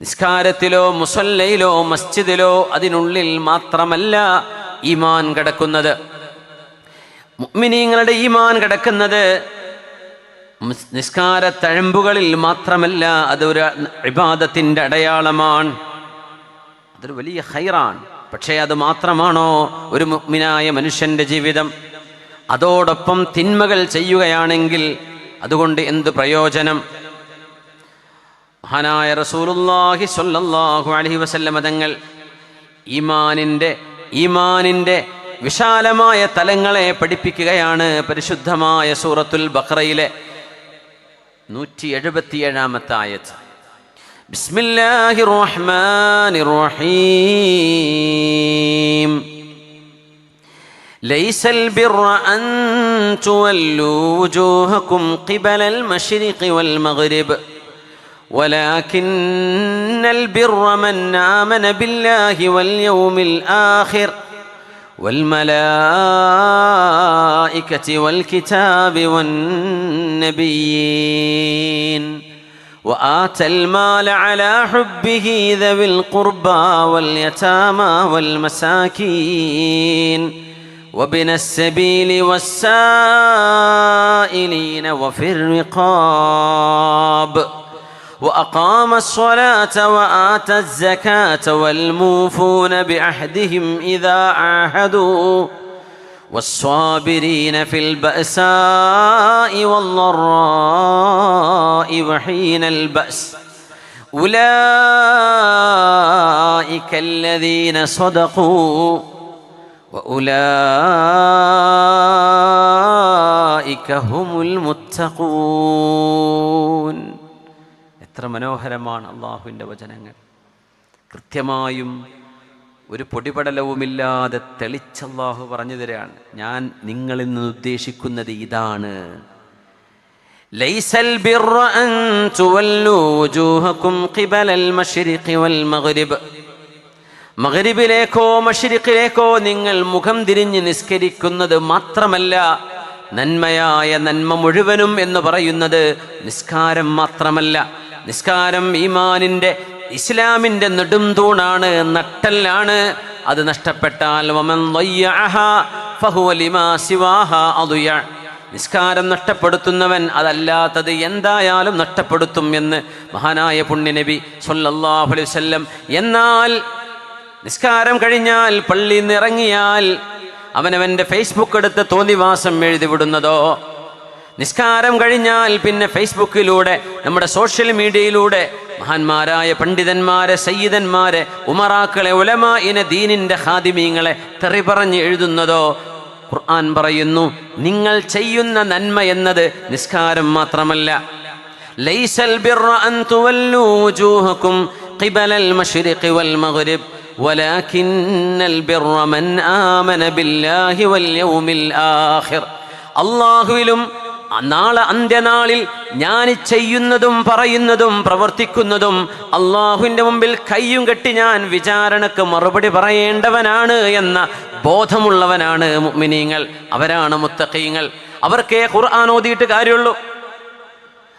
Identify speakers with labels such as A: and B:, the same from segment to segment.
A: നിസ്കാരത്തിലോ മുസല്ലയിലോ മസ്ജിദിലോ അതിനുള്ളിൽ മാത്രമല്ല ഈമാൻ കിടക്കുന്നത്. മുഗ്മിനീങ്ങളുടെ ഈമാൻ കിടക്കുന്നത് നിസ്കാര തഴമ്പുകളിൽ മാത്രമല്ല അതൊരു വിവാദത്തിന്റെ അടയാളമാണ്. അതൊരു വലിയ ഹൈറാണ് പക്ഷേ അത് മാത്രമാണോ ഒരു മുഗ്മിനായ മനുഷ്യന്റെ ജീവിതം? അതോടൊപ്പം തിന്മകൾ ചെയ്യുകയാണെങ്കിൽ അതുകൊണ്ട് എന്ത് പ്രയോജനം? മഹാനായ റസൂലുള്ളാഹി സ്വല്ലല്ലാഹു അലൈഹി വസല്ലമ തങ്ങൾ ഈമാനിൻ്റെ ഈമാനിൻ്റെ വിശാലമായ തലങ്ങളെ പഠിപ്പിക്കുകയാണ് പരിശുദ്ധമായ സൂറത്തുൽ ബഖറയിലെ നൂറ്റി എഴുപത്തിയേഴാമത്തെ ആയത്ത് بسم الله الرحمن الرحيم ليس البر أن تولوا وجوهكم قبل المشرق والمغرب ولكن البر من آمن بالله واليوم الآخر والملائكة والكتاب والنبيين وآتى المال على حبه ذوي القربى واليتامى والمساكين وابن السبيل والسائلين وفي الرقاب وأقام الصلاة وآتى الزكاة والموفون بعهدهم إذا عاهدوا والصابرين في البأساء والضراء وحين البأس أولئك الذين صدقوا وأولئك هم المتقون എത്ര മനോഹരമാണ് അള്ളാഹുവിന്റെ വചനങ്ങൾ. കൃത്യമായും ഒരു പൊടിപടലവുമില്ലാതെ തെളിച്ചല്ലാഹു പറഞ്ഞു തരാണ്. ഞാൻ നിങ്ങളിൽ നിന്ന് ഉദ്ദേശിക്കുന്നത് ഇതാണ്. ലൈസൽ മഗ്രിബിലേക്കോ മഷ്രിഖിലേക്കോ നിങ്ങൾ മുഖം തിരിഞ്ഞ് നിസ്കരിക്കുന്നത് മാത്രമല്ല നന്മയായ നന്മ മുഴുവനും എന്ന് പറയുന്നത് നിസ്കാരം മാത്രമല്ല. നിസ്കാരം ഈമാനിന്റെ ഇസ്ലാമിന്റെ നെടും തൂണാണ് നട്ടല്ലാണ്. അത് നഷ്ടപ്പെട്ടാൽ നിസ്കാരം നഷ്ടപ്പെടുത്തുന്നവൻ അതല്ലാത്തത് എന്തായാലും നഷ്ടപ്പെടുത്തും എന്ന് മഹാനായ പുണ്യനബി സൊല്ലാഹു അലൈവല്ലം എന്നാൽ നിസ്കാരം കഴിഞ്ഞാൽ പള്ളി നിറങ്ങിയാൽ അവനവന്റെ ഫേസ്ബുക്ക് എടുത്ത് തോന്നിവാസം എഴുതിവിടുന്നതോ നിസ്കാരം കഴിഞ്ഞാൽ പിന്നെ ഫേസ്ബുക്കിലൂടെ നമ്മുടെ സോഷ്യൽ മീഡിയയിലൂടെ മഹാന്മാരായ പണ്ഡിതന്മാരെ സയ്യിദന്മാരെ ഉമറാക്കളെ ഉലമായിനെ ദീനിന്റെ ഹാദിമീങ്ങളെ തെറി പറഞ്ഞ് എഴുതുന്നതോ ഖുർആൻ പറയുന്നു നിങ്ങൾ ചെയ്യുന്ന നന്മ എന്നത് നിസ്കാരം മാത്രമല്ല ലൈസൽ ബിർറ അൻ തുവല്ലൂ വജൂഹകും ഖിബലൽ മശ്രിഖി വൽ മഗ്രിബ് ولكن البر من آمن بالله واليوم الآخر അള്ളാഹുവിലും നാളെ അന്ത്യനാളിൽ ഞാൻ ചെയ്യുന്നതും പറയുന്നതും പ്രവർത്തിക്കുന്നതും അള്ളാഹുവിന്റെ മുമ്പിൽ കയ്യും കെട്ടി ഞാൻ വിചാരണക്ക് മറുപടി പറയേണ്ടവനാണ് എന്ന ബോധമുള്ളവനാണ് മുഅ്മിനീങ്ങൾ. അവരാണ് മുത്തഖീങ്ങൾ. അവർക്കേ ഖുർആൻ ഓതിയിട്ട് കാര്യമുള്ളൂ.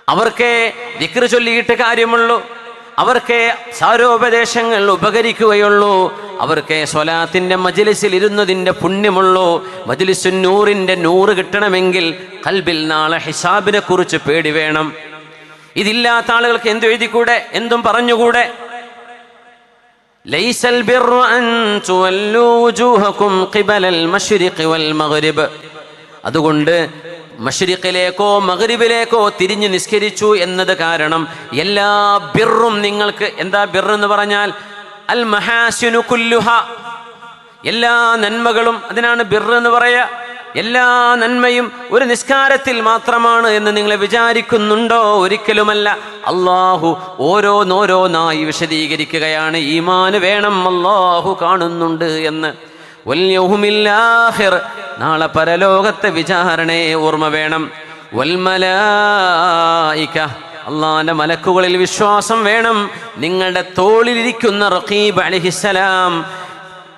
A: അവർക്കേ ദിക്ർ ചൊല്ലിയിട്ട് കാര്യമുള്ളൂ. അവർക്ക് സാരോപദേശങ്ങൾ ഉപകരിക്കുകയുള്ളൂ. അവർക്ക് സ്വലാത്തിന്റെ മജിലിസിൽ ഇരുന്നതിന്റെ പുണ്യമുള്ളൂ. മജിലിസു നൂറിന്റെ നൂറ് കിട്ടണമെങ്കിൽ കൽബിൽ നാളെ ഹിസാബിനെ കുറിച്ച് പേടി വേണം. ഇതില്ലാത്ത ആളുകൾക്ക് എന്തു എഴുതിക്കൂടെ? എന്തും പറഞ്ഞുകൂടെ? ലൈസൽ അതുകൊണ്ട് മഷ്രിഖിലേക്കോ മഗ്രിബിലേക്കോ തിരിഞ്ഞു നിസ്കരിച്ചു എന്നത് കാരണം എല്ലാ ബിറും നിങ്ങൾക്ക് എന്താ ബിർ എന്ന് പറഞ്ഞാൽ? അൽ മഹാസിനു കുല്ലുഹ. എല്ലാ നന്മകളും അതിനാണ് ബിർ എന്ന് പറയുക എല്ലാ നന്മയും ഒരു നിസ്കാരത്തിൽ മാത്രമാണ് എന്ന് നിങ്ങൾ വിചാരിക്കുന്നുണ്ടോ? ഒരിക്കലുമല്ല. അള്ളാഹു ഓരോന്നോരോന്നായി വിശദീകരിക്കുകയാണ്. ഈമാന് വേണം അള്ളാഹു കാണുന്നുണ്ട് എന്ന്. നാളെ പരലോകത്തെ വിചാരണയെ ഓർമ്മ വേണം. അള്ളാന്റെ മലക്കുകളിൽ വിശ്വാസം വേണം. നിങ്ങളുടെ തോളിലിരിക്കുന്ന റഖീബ് അലിഹിസലാം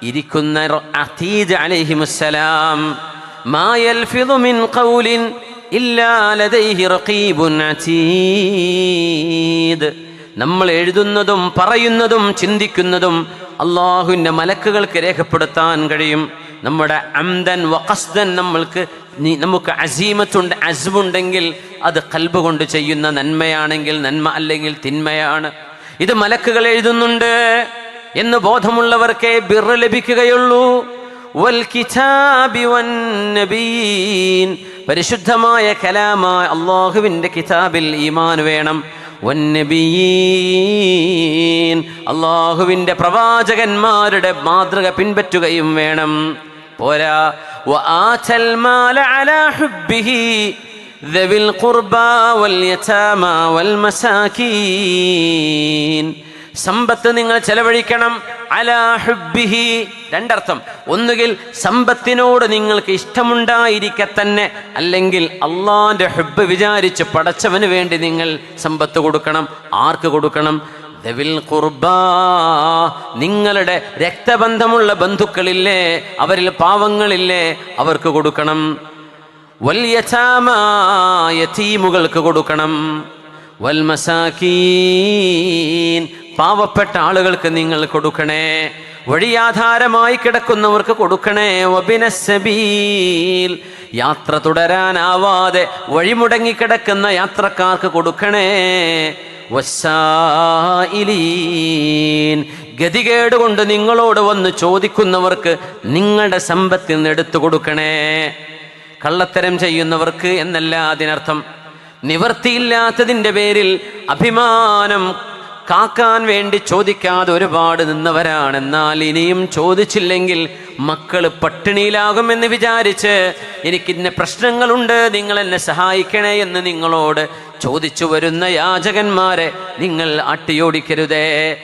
A: ഇരിക്കുന്ന അതീജ് ലദൈഹി റഖീബുൻ അതീദ്. നമ്മൾ എഴുതുന്നതും പറയുന്നതും ചിന്തിക്കുന്നതും അള്ളാഹുവിന്റെ മലക്കുകൾക്ക് രേഖപ്പെടുത്താൻ കഴിയും. നമ്മുടെ അംദൻ വഖസ്ദൻ നമ്മൾക്ക് നമുക്ക് അസീമത്തുണ്ട് അസുമുണ്ടെങ്കിൽ അത് കൽബ് കൊണ്ട് ചെയ്യുന്ന നന്മയാണെങ്കിൽ നന്മ അല്ലെങ്കിൽ തിന്മയാണ്. ഇത് മലക്കുകൾ എഴുതുന്നുണ്ട്. എന്ന് ബോധമുള്ളവർക്കേ ബിറ് ലഭിക്കുകയുള്ളൂ. പരിശുദ്ധമായ കലാമായ അള്ളാഹുവിന്റെ കിതാബിൽ ഈമാൻ വേണം. അള്ളാഹുവിന്റെ പ്രവാചകന്മാരുടെ മാതൃക പിൻപറ്റുകയും വേണം. പോരാ. സമ്പത്ത് നിങ്ങൾ ചെലവഴിക്കണം. അലാ ഹുബ്ബിഹി. രണ്ടർത്ഥം. ഒന്നുകിൽ സമ്പത്തിനോട് നിങ്ങൾക്ക് ഇഷ്ടമുണ്ടായിരിക്കെ തന്നെ അല്ലെങ്കിൽ അള്ളാന്റെ ഹുബ് വിചാരിച്ച് പടച്ചവന് വേണ്ടി നിങ്ങൾ സമ്പത്ത് കൊടുക്കണം. ആർക്ക് കൊടുക്കണം? നിങ്ങളുടെ രക്തബന്ധമുള്ള ബന്ധുക്കളില്ലേ അവരിൽ പാവങ്ങളില്ലേ അവർക്ക് കൊടുക്കണം. യതീമുകൾക്ക് കൊടുക്കണം. വൽമസാക്കീൻ പാവപ്പെട്ട ആളുകൾക്ക് നിങ്ങൾ കൊടുക്കണേ. വഴിയാധാരമായി കിടക്കുന്നവർക്ക് കൊടുക്കണേ. വബിനസബീൽ യാത്ര തുടരാനാവാതെ വഴിമുടങ്ങി കിടക്കുന്ന യാത്രക്കാർക്ക് കൊടുക്കണേ. ഗതികേട് കൊണ്ട് നിങ്ങളോട് വന്ന് ചോദിക്കുന്നവർക്ക് നിങ്ങളുടെ സമ്പത്തിൽ നിന്ന് എടുത്തു കൊടുക്കണേ. കള്ളത്തരം ചെയ്യുന്നവർക്ക് എന്നല്ല അതിനർത്ഥം. നിവർത്തിയില്ലാത്തതിന്റെ പേരിൽ അഭിമാനം കാക്കാൻ വേണ്ടി ചോദിക്കാതെ ഒരുപാട് നിന്നവരാണ്. എന്നാൽ ഇനിയും ചോദിച്ചില്ലെങ്കിൽ മക്കൾ പട്ടിണിയിലാകുമെന്ന് വിചാരിച്ച് എനിക്കിന്ന പ്രശ്നങ്ങളുണ്ട് നിങ്ങൾ എന്നെ സഹായിക്കണേ എന്ന് നിങ്ങളോട് ചോദിച്ചു വരുന്ന യാചകന്മാരെ നിങ്ങൾ അട്ടിയോടിക്കരുതേ.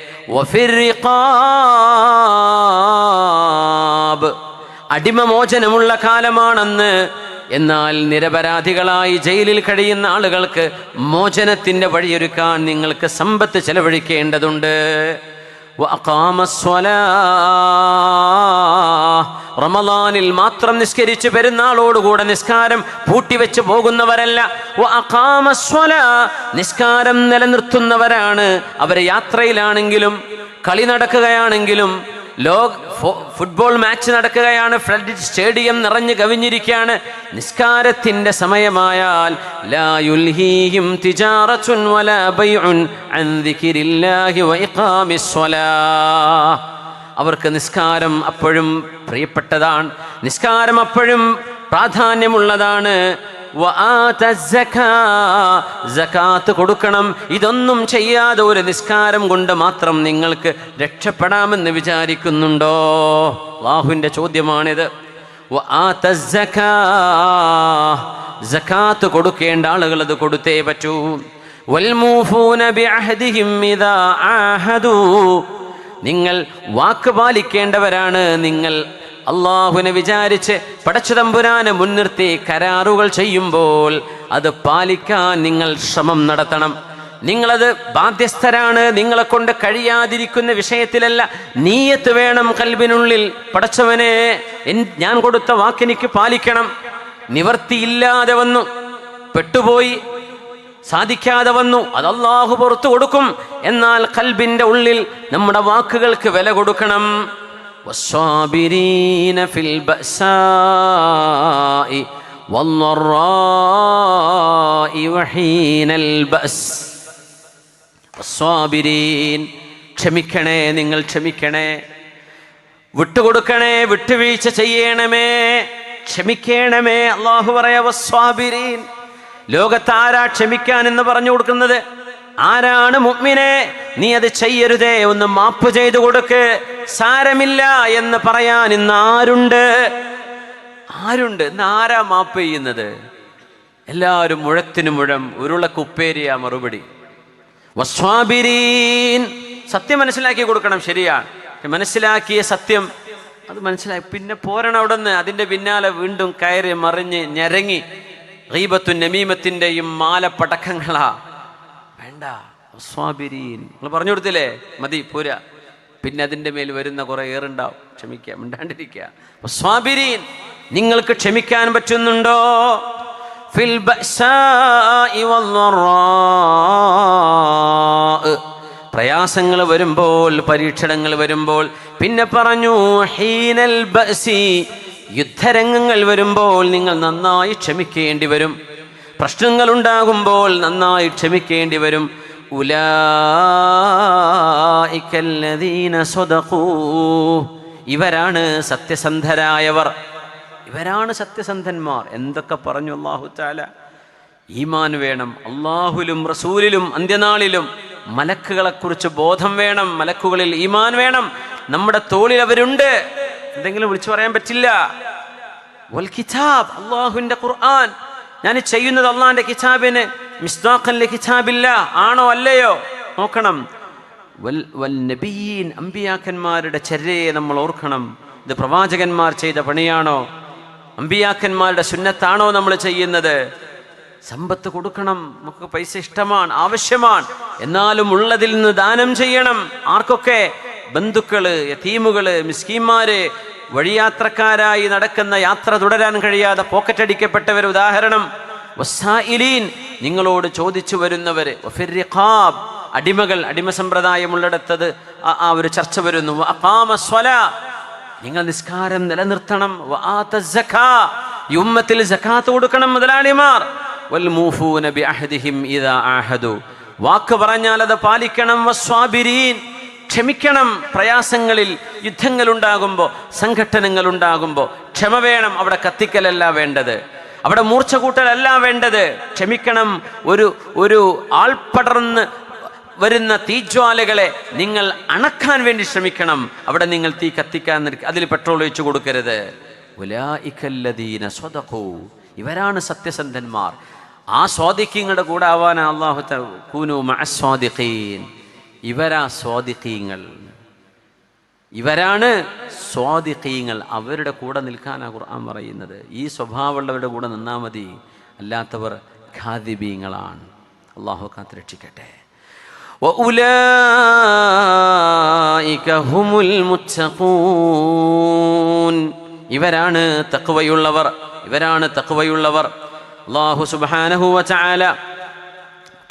A: അടിമമോചനമുള്ള കാലമാണെന്ന് എന്നാൽ നിരപരാധികളായി ജയിലിൽ കഴിയുന്ന ആളുകൾക്ക് മോചനത്തിന്റെ വഴിയൊരുക്കാൻ നിങ്ങൾക്ക് സമ്പത്ത് ചെലവഴിക്കേണ്ടതുണ്ട്. റമദാനിൽ മാത്രം നിസ്കരിച്ച് പെരുന്നാളോടുകൂടെ നിസ്കാരം പൂട്ടിവെച്ച് പോകുന്നവരല്ല. നിസ്കാരം നിലനിർത്തുന്നവരാണ് അവർ യാത്രയിലാണെങ്കിലും കളി നടക്കുകയാണെങ്കിലും ലോക ഫുട്ബോൾ മാച്ച് നടക്കുകയാണ്. ഫ്ലഡ് സ്റ്റേഡിയം നിറഞ്ഞു കവിഞ്ഞിരിക്കുകയാണ്. നിസ്കാരത്തിന്റെ സമയമായാൽ അവർക്ക് നിസ്കാരം അപ്പോഴും പ്രിയപ്പെട്ടതാണ്. നിസ്കാരം അപ്പോഴും പ്രാധാന്യമുള്ളതാണ്. സക്കാ. കൊടുക്കണം ഇതൊന്നും ചെയ്യാതെ ഒരു നിസ്കാരം കൊണ്ട് മാത്രം നിങ്ങൾക്ക് രക്ഷപ്പെടാമെന്ന് വിചാരിക്കുന്നുണ്ടോ അള്ളാഹുവിന്റെ ചോദ്യമാണിത് ജക്കാത്ത്. കൊടുക്കേണ്ട ആളുകൾ അത് കൊടുത്തേ പറ്റൂ നിങ്ങൾ വാക്ക് പാലിക്കേണ്ടവരാണ് നിങ്ങൾ അള്ളാഹുവിനെ വിചാരിച്ച് പടച്ചുതമ്പുരാനെ മുൻനിർത്തി കരാറുകൾ ചെയ്യുമ്പോൾ അത് പാലിക്കാൻ നിങ്ങൾ ശ്രമം നടത്തണം. നിങ്ങളത് ബാധ്യസ്ഥരാണ് നിങ്ങളെ കൊണ്ട് കഴിയാതിരിക്കുന്ന വിഷയത്തിലല്ല. നീയത്ത് വേണം കൽബിനുള്ളിൽ പടച്ചവനെ ഞാൻ കൊടുത്ത വാക്കെനിക്ക് പാലിക്കണം. നിവർത്തിയില്ലാതെ വന്നു പെട്ടുപോയി സാധിക്കാതെ വന്നു അത് പുറത്തു കൊടുക്കും. എന്നാൽ കൽബിന്റെ ഉള്ളിൽ നമ്മുടെ വാക്കുകൾക്ക് വില കൊടുക്കണം. والصابرين في البأساء والضراء وحين البأس والصابرين ക്ഷമിക്കണേ നിങ്ങൾ ക്ഷമിക്കണേ വിട്ടുകൊടുക്കണേ വിട്ടുവീഴ്ച ചെയ്യണമേ ക്ഷമിക്കണമേ അള്ളാഹു പറയാ വസ്വാബിരീൻ ലോകത്ത് ആരാ ക്ഷമിക്കാൻ എന്ന് പറഞ്ഞു കൊടുക്കുന്നത് ആരാണ് മുഗ്മിനെ? നീ അത് ചെയ്യരുതേ ഒന്ന് മാപ്പ് ചെയ്തു കൊടുക്ക്. സാരമില്ല എന്ന് പറയാൻ ഇന്ന് ആരുണ്ട്? ആരുണ്ട്? ഇന്ന് ആരാ മാപ്പ് ചെയ്യുന്നത്? എല്ലാവരും മുഴത്തിനു മുഴം ഉരുളക്കുപ്പേരിയ മറുപടി. വസ്വാബിരീൻ. സത്യം മനസ്സിലാക്കി കൊടുക്കണം ശരിയാണ്. മനസ്സിലാക്കിയ സത്യം അത് മനസ്സിലാക്കി പിന്നെ പോരണം അവിടെ നിന്ന് അതിന്റെ പിന്നാലെ വീണ്ടും കയറി മറിഞ്ഞ് ഞരങ്ങി. റീബത്തും നമീമത്തിന്റെയും മാലപ്പടക്കങ്ങളാ. വേണ്ട. സ്വാബിരീൻ നിങ്ങൾ പറഞ്ഞു കൊടുത്തില്ലേ? മതി പോരാ. പിന്നെ അതിന്റെ മേൽ വരുന്ന കുറെ ഏറുണ്ടാവും. ക്ഷമിക്കുക മിണ്ടാണ്ടിരിക്കുക വസ്വാബിരീൻ നിങ്ങൾക്ക് ക്ഷമിക്കാൻ പറ്റുന്നുണ്ടോ? ഫിൽ പ്രയാസങ്ങൾ വരുമ്പോൾ പരീക്ഷണങ്ങൾ വരുമ്പോൾ പിന്നെ പറഞ്ഞു ഹീനൽ ബസി യുദ്ധരംഗങ്ങൾ വരുമ്പോൾ നിങ്ങൾ നന്നായി ക്ഷമിക്കേണ്ടി വരും. പ്രശ്നങ്ങൾ ഉണ്ടാകുമ്പോൾ നന്നായി ക്ഷമിക്കേണ്ടി വരും. ഉലായിക്കല്ലദീന സ്വദഖൂ. ഇവരാണ് സത്യസന്ധരായവർ. ഇവരാണ് സത്യസന്ധന്മാർ. എന്തൊക്കെ പറഞ്ഞു അള്ളാഹു ചാല ഈമാൻ വേണം അള്ളാഹുലും റസൂലിലും അന്ത്യനാളിലും മലക്കുകളെക്കുറിച്ച് ബോധം വേണം മലക്കുകളിൽ ഈമാൻ വേണം. നമ്മുടെ തോളിൽ അവരുണ്ട്. എന്തെങ്കിലും വിളിച്ചു പറയാൻ പറ്റില്ല. വൽ കിതാബ് ഖുർആൻ. ഞാൻ ചെയ്യുന്നത് അള്ളാന്റെ കിതാബിന് മിസ്താഖലിന്റെ കിതാബില്ല ആണോ അല്ലയോ? നോക്കണം. നബീൻ അമ്പിയാക്കന്മാരുടെ ചര്യയെ നമ്മൾ ഓർക്കണം. ഇത് പ്രവാചകന്മാർ ചെയ്ത പണിയാണോ? അമ്പിയാക്കന്മാരുടെ സുന്നത്താണോ നമ്മൾ ചെയ്യുന്നത്? സമ്പത്ത് കൊടുക്കണം നമുക്ക് പൈസ ഇഷ്ടമാണ് ആവശ്യമാണ്. എന്നാലും ഉള്ളതിൽ നിന്ന് ദാനം ചെയ്യണം. ആർക്കൊക്കെ? ബന്ധുക്കൾ യതീമുകൾ മിസ്കീന്മാര് വഴിയാത്രക്കാരായി നടക്കുന്ന യാത്ര തുടരാൻ കഴിയാതെ പോക്കറ്റടിക്കപ്പെട്ടവർ ഉദാഹരണം വസ്സായിലീൻ നിങ്ങളോട് ചോദിച്ചു വരുന്നവര് അടിമകൾ അടിമ സമ്പ്രദായമുള്ളിടത്തത് ആ- ഒരു ചർച്ച വരുന്നു. നിങ്ങൾ നിസ്കാരം നിലനിർത്തണം. ഈ കൊടുക്കണം മുതലാളിമാർ വാക്ക് പറഞ്ഞാൽ അത് പാലിക്കണം വസ്വാബിരീൻ ക്ഷമിക്കണം പ്രയാസങ്ങളിൽ യുദ്ധങ്ങളുണ്ടാകുമ്പോൾ സംഘട്ടനങ്ങൾ ഉണ്ടാകുമ്പോൾ ക്ഷമ വേണം അവിടെ കത്തിക്കലല്ല വേണ്ടത്. അവിടെ മൂർച്ച കൂട്ടലല്ല വേണ്ടത്. ക്ഷമിക്കണം ഒരു ഒരു ആൾപടർന്ന് വരുന്ന തീജ്വാലകളെ നിങ്ങൾ അണക്കാൻ വേണ്ടി ശ്രമിക്കണം. അവിടെ നിങ്ങൾ തീ കത്തിക്കാൻ അതിൽ പെട്രോൾ ഒഴിച്ചു കൊടുക്കരുത്. ഉലായിക്കല്ലദീന സ്വതഖൂ. ഇവരാണ് സത്യസന്ധന്മാർ. ആ സ്വാദിക്കങ്ങളുടെ കൂടെ ആവാൻ അള്ളാഹു കൂനു മഅസ്വാദിഖീൻ ഇവരാ സ്വാതിഥീങ്ങൾ ഇവരാണ് സ്വാതിഥീങ്ങൾ അവരുടെ കൂടെ നിൽക്കാനാ ഖുർആൻ പറയുന്നത്. ഈ സ്വഭാവമുള്ളവരുടെ കൂടെ നിന്നാൽ മതി. അല്ലാത്തവർ ഖാദിബീങ്ങളാണ്. അള്ളാഹു കാത്ത് രക്ഷിക്കട്ടെ ഇവരാണ് തക്വയുള്ളവർ ഇവരാണ് തക്വയുള്ളവർ അള്ളാഹു സുബാനഹുവ ചാല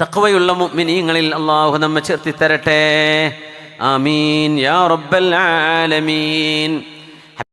A: തക്വയുള്ള മുഅ്മിനീങ്ങളിൽ അള്ളാഹു നമ്മെ ചേർത്തി തരട്ടെ ആമീൻ. യാ റബ്ബൽ ആലമീൻ.